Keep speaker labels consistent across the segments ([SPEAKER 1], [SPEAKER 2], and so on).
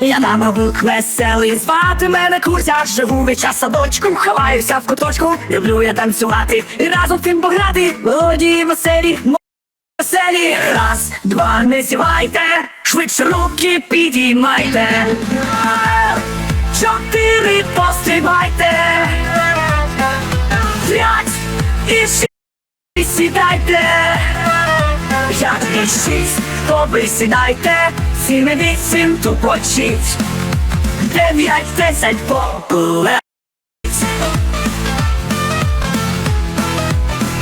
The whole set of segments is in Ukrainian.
[SPEAKER 1] Я мамовик веселий, звати мене Кузя Живу весь час садочку, ховаюся в куточку. Люблю я танцювати і разом тим пограти. Молоді веселі, веселі. Раз, два, не зівайте, швидше руки підіймайте. Чотири, пострибайте. П'ять і шість, сідайте П'ять і то ви сідайте Сім і вісім, тупочіть Дев'ять, десять, популе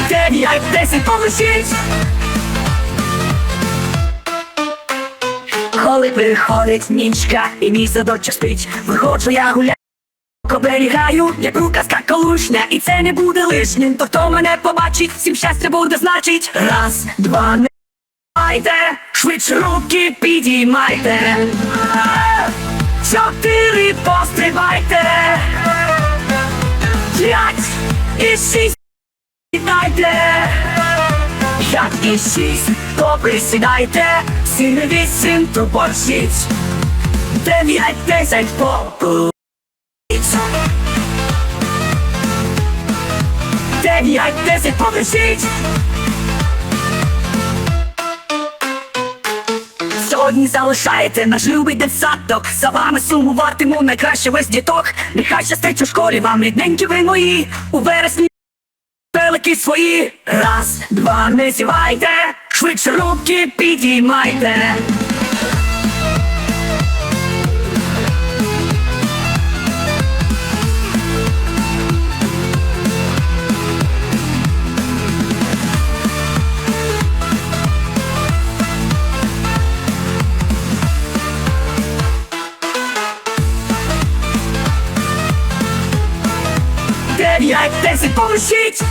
[SPEAKER 1] Дев'ять, десять, полежіть Коли приходить нічка і мій садочок спить Виходжу я гуляю Оберігаю, як казка колушня, і це не буде лишнім. То хто мене побачить, всім щастя буде значить. Раз, два, не майте, швидше руки підіймайте. Чотири пострибайте. П'ять і шість сідайте. П'ять і шість, то присідайте. Сім і вісім, то борщіть. Дев'ять, десять, попу. Дев'ять, десять, полежіть Сьогодні залишаєте наш любий дитсадок За вами сумуватиму найкраще весь діток. Нехай щастить у школі вам рідненькі ви мої. У вересні великі свої. Раз, два, не зівайте. Швидше руки підіймайте Дев'ять, десять, полежіть